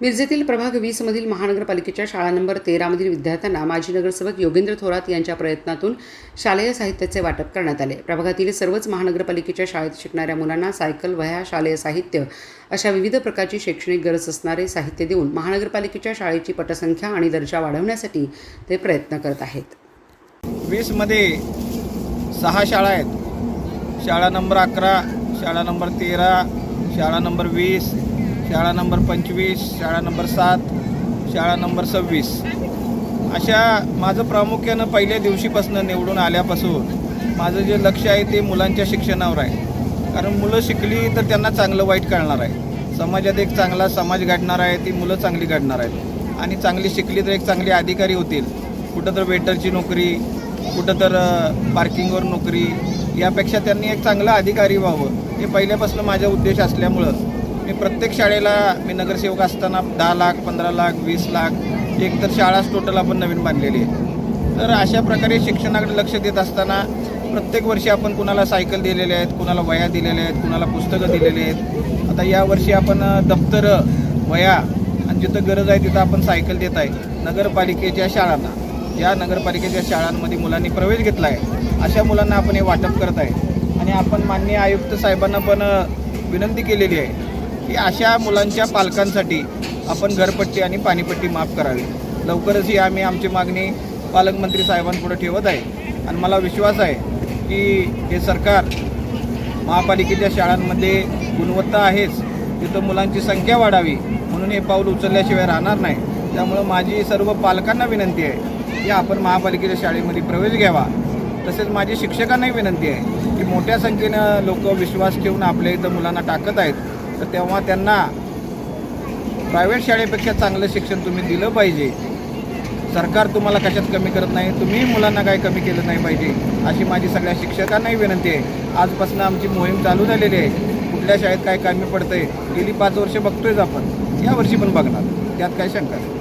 मिरजेतील प्रभाग वीसमधील महानगरपालिकेच्या शाळा नंबर तेरामधील विद्यार्थ्यांना माजी नगरसेवक योगेंद्र थोरात यांच्या प्रयत्नातून शालेय साहित्याचे वाटप करण्यात आले. प्रभागातील सर्वच महानगरपालिकेच्या शाळेत शिकणाऱ्या मुलांना सायकल वह्या शालेय साहित्य अशा विविध प्रकारची शैक्षणिक गरज असणारे साहित्य देऊन महानगरपालिकेच्या शाळेची पटसंख्या आणि दर्जा वाढवण्यासाठी ते प्रयत्न करत आहेत. वीसमध्ये सहा शाळा आहेत. शाळा नंबर अकरा शाळा नंबर तेरा शाळा नंबर वीस शाळा नंबर पंचवीस शाळा नंबर सात शाळा नंबर सव्वीस. अशा माझं प्रामुख्यानं पहिल्या दिवशीपासून निवडून आल्यापासून माझं जे लक्ष आहे ते मुलांच्या शिक्षणावर आहे. कारण मुलं शिकली तर त्यांना चांगलं वाईट कळणार आहे. समाजात एक चांगला समाज घडणार आहे ती मुलं चांगली घडणार आहेत. आणि चांगली शिकली तर एक चांगली अधिकारी होतील. कुठं तर वेटरची नोकरी कुठं तर पार्किंगवर नोकरी यापेक्षा त्यांनी एक चांगला अधिकारी व्हावं हे पहिल्यापासून माझा उद्देश असल्यामुळं मी प्रत्येक शाळेला मी नगरसेवक असताना दहा लाख पंधरा लाख वीस लाख एक तर शाळाच टोटल आपण नवीन बांधलेली आहे. तर अशा प्रकारे शिक्षणाकडे लक्ष देत असताना प्रत्येक वर्षी आपण कुणाला सायकल दिलेल्या आहेत कुणाला वया दिलेल्या आहेत कुणाला पुस्तकं दिलेली आहेत. आता यावर्षी आपण दप्तरं वया आणि जिथं गरज आहे तिथं आपण सायकल देत आहे. नगरपालिकेच्या शाळांना. या नगरपालिकेच्या शाळांमध्ये मुलांनी प्रवेश घेतला आहे अशा मुलांना आपण हे वाटप करत आहे. आणि आपण माननीय आयुक्त साहेबांना पण विनंती केलेली आहे. की अशा मुलांच्या पालकांसाठी आपण घरपट्टी आणि पाणीपट्टी माफ करावी. लवकरच ही आम्ही आमची मागणी पालकमंत्री साहेबांपुढे ठेवत आहे. आणि मला विश्वास आहे की हे सरकार महापालिकेच्या शाळांमध्ये गुणवत्ता आहेच. तिथं मुलांची संख्या वाढावी. म्हणून हे पाऊल उचलल्याशिवाय राहणार नाही. त्यामुळं माझी सर्व पालकांना विनंती आहे की आपण महापालिकेच्या शाळेमध्ये प्रवेश घ्यावा. तसेच माझी शिक्षकांनाही विनंती आहे की मोठ्या संख्येनं लोक विश्वास ठेवून आपल्या इथं मुलांना टाकत आहेत. तर तेव्हा त्यांना प्रायव्हेट शाळेपेक्षा चांगलं शिक्षण तुम्ही दिलं पाहिजे. सरकार तुम्हाला कशात कमी करत नाही तुम्ही मुलांना काय कमी केलं नाही पाहिजे अशी माझी सगळ्या शिक्षकांनाही विनंती आहे. आजपासून आमची मोहीम चालू झालेली आहे. कुठल्या शाळेत काय कमी पडतंय गेली पाच वर्ष बघतोयच आपण. या वर्षी पण बघणार. त्यात काय शंका नाही.